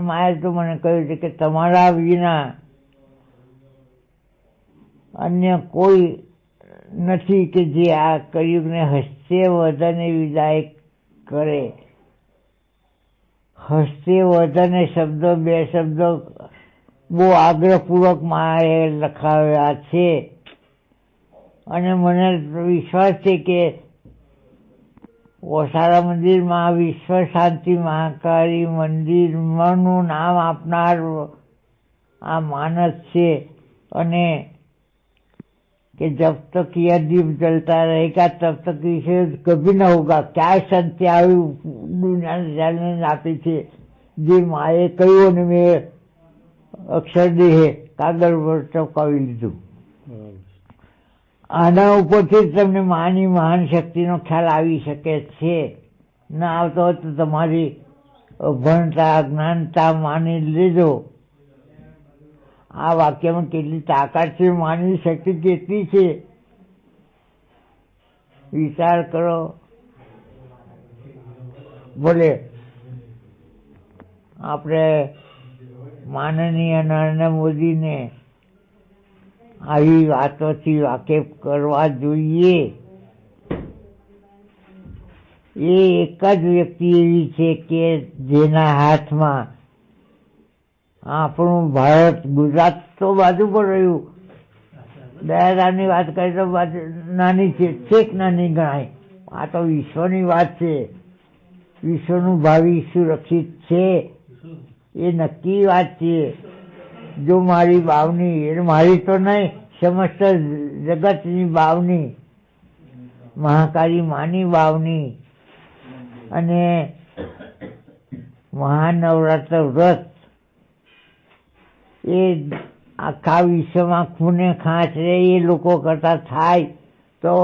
માએ તો મને કહ્યું છે કે તમારા વિના અન્ય કોઈ નથી કે જે આ કળિયુગને હસ્તે વધને વિદાય કરે. હસ્તે વધને શબ્દો, બે શબ્દો બહુ આગ્રહપૂર્વક મારે લખાવ્યા છે. અને મને વિશ્વાસ છે કે ઓસારા મંદિરમાં વિશ્વ શાંતિ મહાકાળી મંદિરમાંનું નામ આપનાર આ માનસ છે અને कि जब तक यह दीप जलता रहेगा तब तक इसे कभी न होगा ક્યાંય શાંતિ આવી દુનિયાને જાણને આપી છે જે માએ કહ્યું અને મેં અક્ષરદેહે કાગળ પર ચપકાવી લીધું આના ઉપરથી તમને માની મહાન શક્તિનો ખ્યાલ આવી શકે છે. ના આવતો હોય તો તમારી અભણતા જ્ઞાનતા માની લીધો આ વાક્યમાં કેટલી તાકાત છે, માનવી શક્તિ કેટલી છે? વિચાર કરો. ભલે આપણે માનનીય નરેન્દ્ર મોદીને આવી વાતોથી વાકેફ કરવા જોઈએ. એ એક જ વ્યક્તિ એવી છે કે જેના હાથમાં આપણું ભારત ગુજરાત તો બાજુ પર રહ્યું. દયારામની વાત કરીએ તો નાની છે, છેક નાની ગણાય. આ તો વિશ્વની વાત છે. વિશ્વનું ભાવિ સુરક્ષિત છે. એ નક્કી વાત છે. જો મારી બાવની એ મારી તો નહીં, સમસ્ત જગતની બાવની, મહાકાળી માની બાવની. અને મહાનવરાત્ર વ્રત એ આખા વિશ્વમાં ખૂને ખાંચ રે, એ લોકો કરતા થાય તો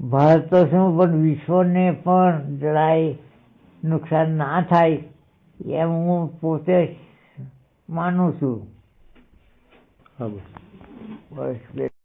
ભારત તો શું, પણ વિશ્વને પણ જરાય નુકસાન ના થાય એમ હું પોતે માનું છું. બસ